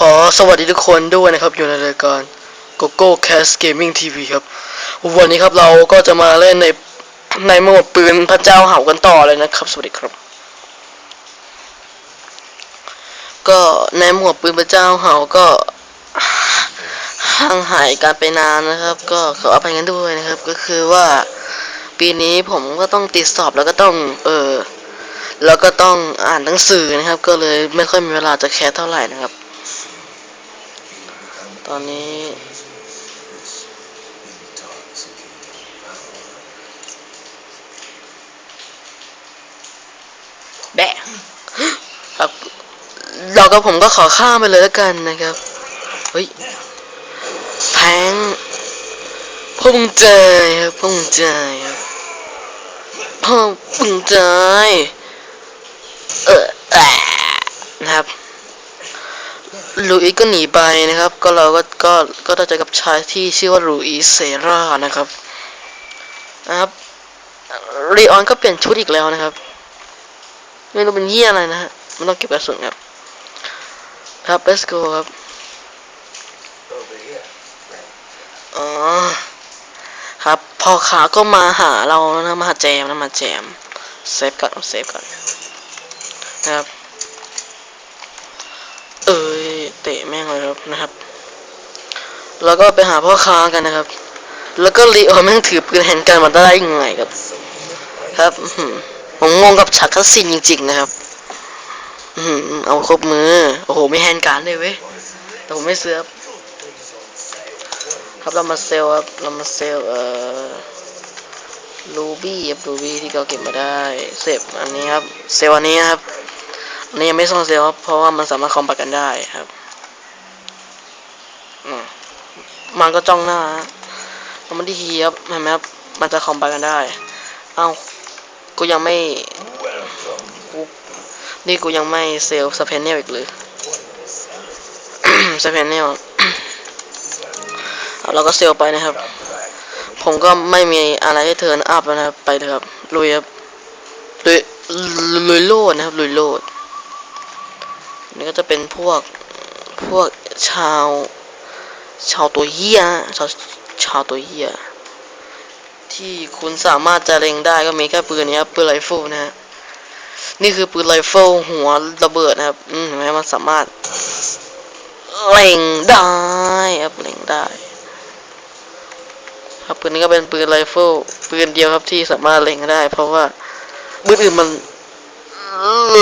ขอสวัสดีทุกคนด้วยนะครับอยู่ในรายการ GoGo Cast Gaming TV ครับ วันนี้ครับเราก็จะมาเล่นในในโหมดปืนพระเจ้าเห่ากันต่อเลยนะครับ สวัสดีครับ ก็ในโหมดปืนพระเจ้าเห่าก็ห่างหายการไปนานนะครับ ก็ขออภัยกันด้วยนะครับ ก็คือว่าปีนี้ผมก็ต้องติดสอบแล้วก็ต้องเออแล้วก็ต้องอ่านหนังสือนะครับ ก็เลยไม่ค่อยมีเวลาจะแคสเท่าไหร่นะครับ ตอนนี้ แบะครับเรากับผมก็ขอข้ามไปเลยแล้วกันนะครับ เฮ้ย แพงพ่งใจครับพ่งใจครับพ่อมึงใจ เออแอะนะครับ ลูอิสก็หนีไปนะครับ ก็เราก็ก็ก็ได้เจอกับชายที่ชื่อว่าลูอิสเซรานะครับนะครับรีออนก็เปลี่ยนชุดอีกแล้วนะครับ ไม่รู้เป็นเยี่ยอะไรนะฮะมันต้องเก็บกระสุนครับครับ let's go ครับอ๋อครับพอขาก็มาหาเราแล้วนะมาหาแจมนะมาแจมเซฟก่อนเซฟก่อนนะครับ เอ้ยเตะแม่งเลยครับ นะครับ แล้วก็ไปหาพ่อค้ากันนะครับ แล้วก็ลีโอแม่งถือปืนแฮนด์กันมาได้ยังไงครับ ครับผมงงกับฉากคัสซินจริง ๆ นะครับอือหือเอาครบมือ โอ้โหไม่แฮนด์การเลยเว้ย แต่ผมไม่เสือครับครับเรามาเซลครับเรามาเซลเอ่อรูบี้ครับรูบี้ที่เราเก็บมาได้เซฟอันนี้ครับ เซลล์อันนี้ครับอันนี้ยังไม่ส่งเซลล์ครับเพราะว่ามันสามารถคอมแบทกันได้ครับอืม มันก็จ้องหน้าฮะแล้วมันที่ฮีครับเห็นไหมครับมันจะคอมแบทกันได้ เอ้ากูยังไม่กูนี่กูยังไม่เซลสเปนเนลอีกหรือสเปนเนลเอาเราก็เซลไปนะครับ ผมก็ไม่มีอะไรให้เทิร์นอัพนะครับไปเลยครับลุยครับลุยลุยโลดนะครับลุยโลดนี่ก็จะเป็นพวกพวกชาว ชาวตัวเหี้ยชาวชาวตัวเหี้ยที่คุณสามารถจะเล็งได้ก็มีแค่ปืนนี้ครับปืนไรเฟิลนะฮะนี่คือปืนไรเฟิลหัวระเบิดนะครับ อืมเห็นไหมมันสามารถเล็งได้ครับเล็งได้ครับปืนนี้ก็เป็นปืนไรเฟิลปืนเดียวครับที่สามารถเล็งได้ เพราะว่าปืนอื่นมัน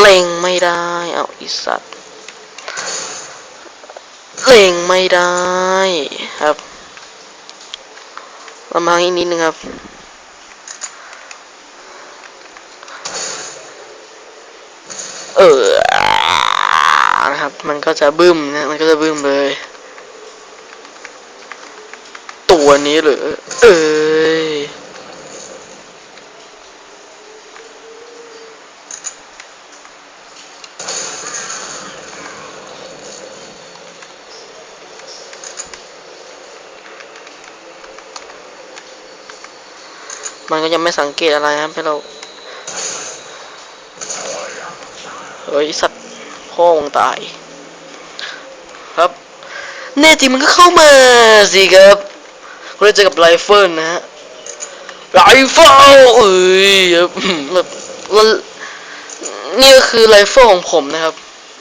เล็งไม่ได้ เอาอีสัตว์เล็ง ไม่ได้ครับประมาณอีกนิดนึงครับ เออนะครับ มันก็จะบึ้มนะ มันก็จะบึ้มเลย ตัวนี้เหรอเอ้ย มันก็ยังไม่สังเกตอะไรครับให้เราเฮ้ยสัตว์พ่อมึงตาย ครับแน่จริงมันก็เข้ามาสิครับคุณได้เจอกับไรเฟิลนะฮะไรเฟิลเอ้ยครับแบบแล้วนี่ก็คือไรเฟิลของผมนะครับ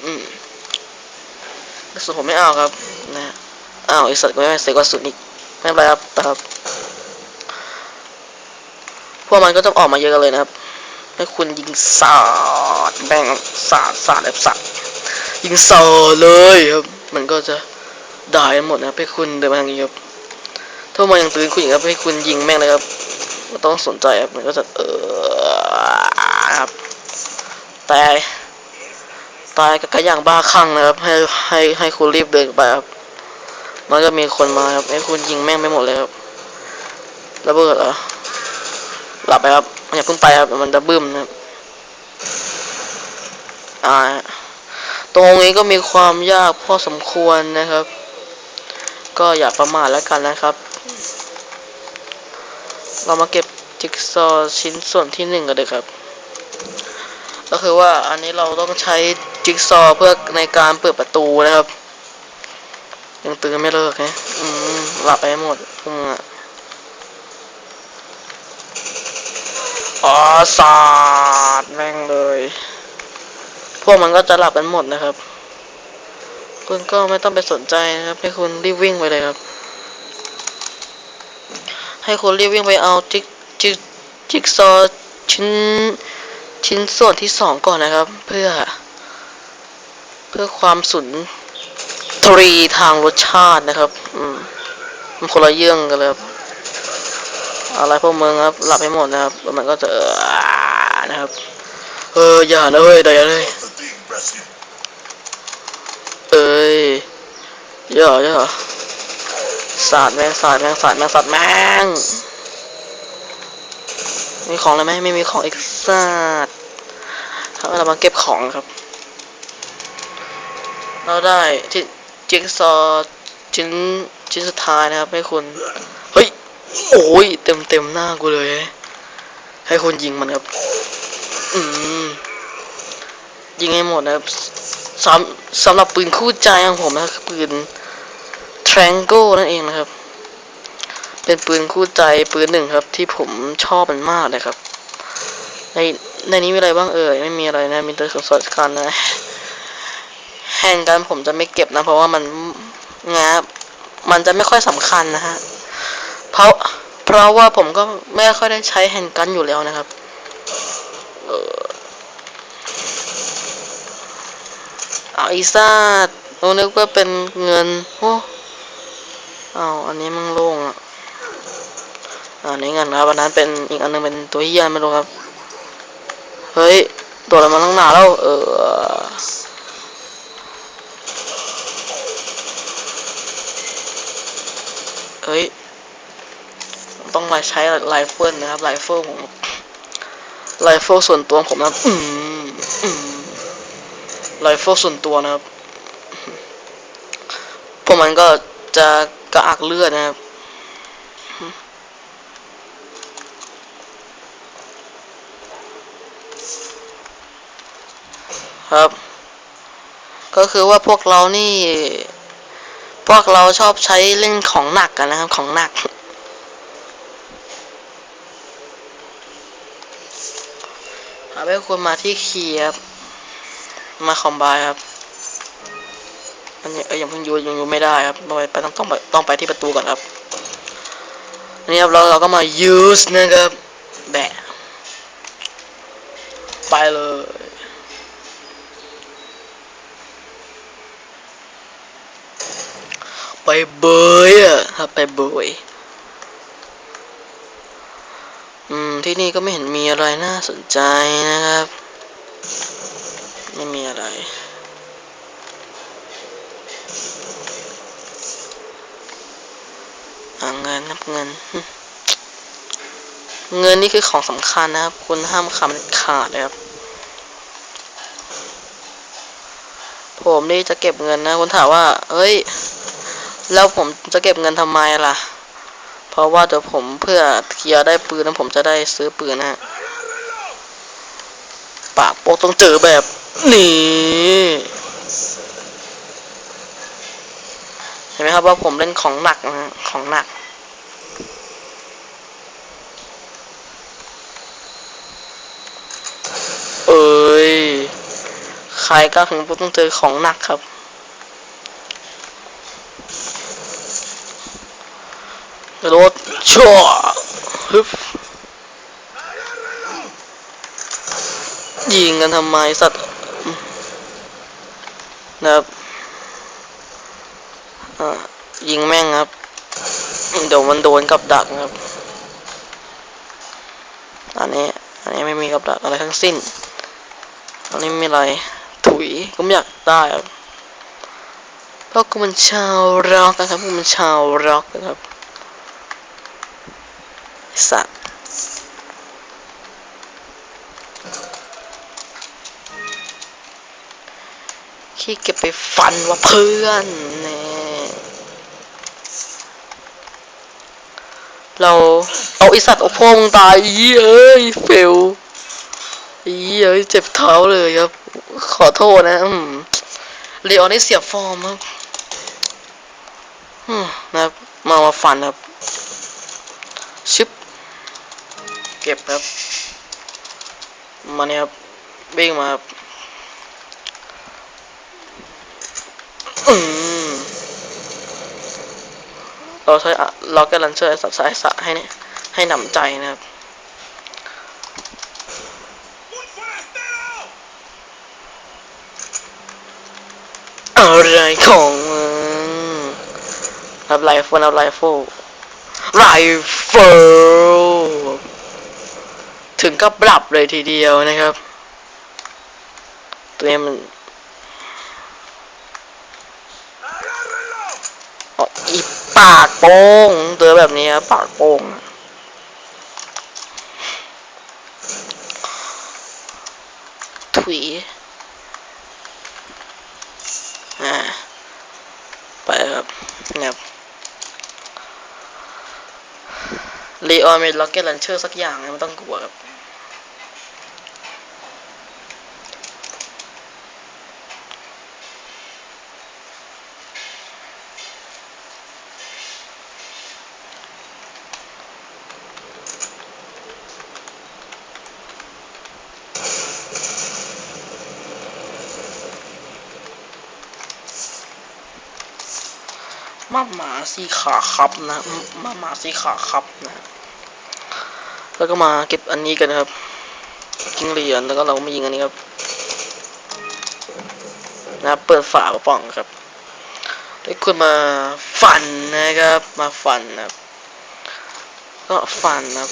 อืมกระสุนผมไม่เอาครับ นะอ้าวไอสัตว์ก็ไม่เสียกระสุนอีกไม่เป็นไรครับไปครับ พวกมันก็จะองออกมาเยอะกันเลยนะครับให้คุณยิงสาดแบงสาดสาดแบบสัตว์ยิงสาดเลยครับมันก็จะได้หมดนะครับให้คุณเดินมาทางนี้ครับถ้ามันยังตื่นคุณอย่างครับให้คุณยิงแม่งเลยครับต้องสนใจครับมันก็จะเออครับตายตายกับกระย่างบ้าคลั่งนะครับ ให้ให้ให้คุณรีบเดินไปครับมันก็มีคนมาครับให้คุณยิงแม่งไปหมดเลยครับระเบิดเหรอ หลับไปครับอย่าเพิ่งไปครับมันจะบึ้มนะครับอ่าตรงนี้ก็มีความยากพอสมควรนะครับ ก็อย่าประมาทแล้วกันนะครับ เรามาเก็บจิ๊กซอว์ชิ้นส่วนที่หนึ่งกันเลยครับ ก็คือว่าอันนี้เราต้องใช้จิ๊กซอว์เพื่อในการเปิดประตูนะครับ ยังตื่นไม่เลิกไงอืมหลับไปหมดพวกมึงอะ อ๋อสาดแม่งเลย พวกมันก็จะหลับกันหมดนะครับ คุณก็ไม่ต้องไปสนใจนะครับ ให้คุณรีบวิ่งไปเลยครับ ให้คุณรีบวิ่งไปเอาจิกจิกจิกซอชิ้นชิ้นส่วนที่สองก่อนนะครับ เพื่อ เพื่อความสุนทรีทางรสชาตินะครับ อืมมันคนละเรื่องกันเลยครับ อะไรพวกมึงครับหลับให้หมดนะครับแล้วมันก็จะเออนะครับเอออย่านะเว้ยเดี๋ยวเลยเอ้ยอย่อย่าสาดแมงสาดแมงสาดแมงสาดแมงมีของอะไรไหมไม่มีของอีกสาดครับเรามาเก็บของครับ เราได้ที่จิ๊กซอว์ชิ้นชิ้นสุดท้ายนะครับให้คุณเฮ้ย โอ้ยเต็มเต็มหน้ากูเลย ให้คุณยิงมันครับ อืมยิงให้หมดนะครับสำสำหรับปืนคู่ใจของผมนะครับปืน Triangle นั่นเองนะครับ เป็นปืนคู่ใจปืนหนึ่งครับ ที่ผมชอบมันมากเลยครับ ในในนี้มีอะไรบ้างเอ่ยไม่มีอะไรนะมีแต่ส่วนสดกันนะแห่งกันผมจะไม่เก็บนะ เพราะว่ามันงามันจะไม่ค่อยสำคัญนะฮะ เพราะเพราะว่าผมก็ไม่ค่อยได้ใช้แฮนด์กันอยู่แล้วนะครับเอออาอีซ่าเรานึกว่าเป็นเงินโอ้เอาอันนี้มันโล่งอะอันนี้เงินครับอันนั้นเป็นอีกอันหนึงเป็นตัวเฮียไม่รู้ครับ เฮ้ยตัวอะไรมาตั้งนานแล้ว เออ เฮ้ย ต้องมา ใช้ไลเฟิลนะครับไลเฟิลผมไลเฟิลส่วนตัวผมนะครับอืมอืมไลเฟิลส่วนตัวนะครับพวกมันก็จะกระอักเลือดนะครับครับ ก็คือว่าพวกเรานี่ พวกเราชอบใช้เล่นของหนักกันนะครับ ของหนัก หาไปควรมาที่คีย์ครับมาคอมไบครับอันนี้เอ้ยยังเพิ่งยูยังยูไม่ได้ครับต้องไปต้องต้องไปต้องไปที่ประตูก่อนครับนี่ครับเราเราก็มา use นะครับแบะไปเลยไปเบยอะครับไปเบยอืม ที่นี่ก็ไม่เห็นมีอะไรน่าสนใจนะครับ ไม่มีอะไรอ่าเงินนับเงิน เงินนี่คือของสำคัญนะครับ คุณห้ามคำเด็ดขาดนะครับ ผมนี่จะเก็บเงินนะคุณถามว่า เอ้ย แล้วผมจะเก็บเงินทำไมล่ะ เพราะว่าเดี๋ยวผมเพื่อเคลียร์ได้ปืนแล้วผมจะได้ซื้อปืนนะฮะปากโปกต้องเจอแบบนี้เห็นไหมครับว่าผมเล่นของหนักนะฮะของหนักเอ้ยใครก็ถึงต้องเจอของหนักครับ ระโดดชั่วฮึบยิงกันทำไมสัตว์นะครับอ่ายิงแม่งครับ เดี๋ยวมันโดนกับดักครับ อันนี้ อันนี้ไม่มีกับดักอะไรทั้งสิ้น อันนี้ไม่มีอะไร ถุยก็ไม่อยากได้ครับเพราะกูมันชาวร็อกนะครับกูมันชาวร็อกนะครับ สัตว์ขี้เก็บไปฟันว่าเพื่อนแน่เราเอาไอสัตว์เอาพ่อมึงตายอีเอ้ยเฟลอีเอ้ยเจ็บเท้าเลยครับ ขอโทษนะอืมเรียวนี่เสียฟอร์มครับอืมนะครับมามาฟันครับชึบ เก็บครับ มาเนี่ยครับวิ่งมาครับเราใช้เราแกลันเชอร์สับสายสะให้เนี่ยให้หนำใจนะครับอะไรของรับไลฟ์รับไลฟ์ไรเฟิล ถึงกับปรับเลยทีเดียวนะครับ ตัวนี้มันอีปากโป้งเจอแบบนี้ปากโป้งถุยอ่าไปครับเนะ ครับรีออนมีล็อกเก็ตลันเชอร์สักอย่างนะไม่ต้องกลัวครับมาหมาสีขาครับนะมาหมาสีขาครับนะ แล้วก็มาเก็บอันนี้กันนะครับยิงเหรียญแล้วก็เรามายิงอันนี้ครับนะครับเปิดฝากระป๋องครับแล้คุณมาฟันนะครับมาฟันนะครับก็ฟันนะครับ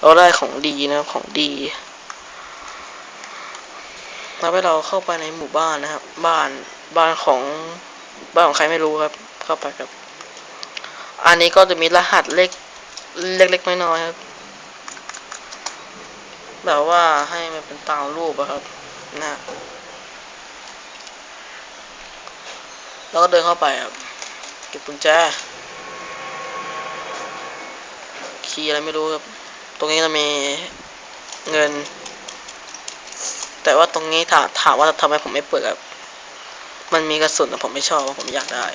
เราได้ของดีนะครับของดีทำให้เราเข้าไปในหมู่บ้านนะครับ บ้านบ้านของบ้านของใครไม่รู้ครับ เข้าไปครับ อันนี้ก็จะมีรหัสเล็ก เล็กๆน้อยๆครับ แบบว่าให้มันเป็นตามรูปอะครับนะแล้วก็เดินเข้าไปครับ เก็บกุญแจคีย์อะไรไม่รู้ครับ ตรงนี้จะมีเงิน แต่ว่าตรงนี้ถามถามว่าทำไมผมไม่เปิดครับ มันมีกระสุนแต่ผมไม่ชอบผมอยากได้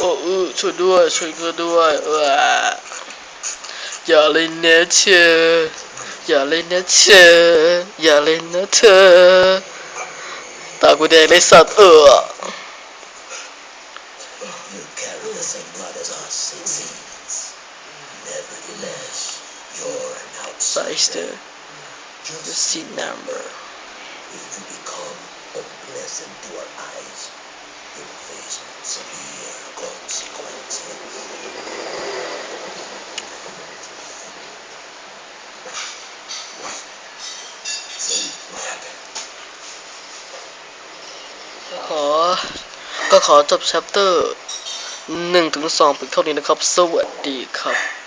โอ้ออช่วยด้วยช่วยก็ด้วยว้าอย่าเล่นนะเธออย่าเล่นนะเธออย่าเล่นนะเธอตากูแดงเลยสัตว์เออไซส์เดอร์ just see number will face severe consequences. ขอ ก็ขอจบ chapter หนึ่งถึงสองเพียงเท่านี้นะครับ สวัสดีครับ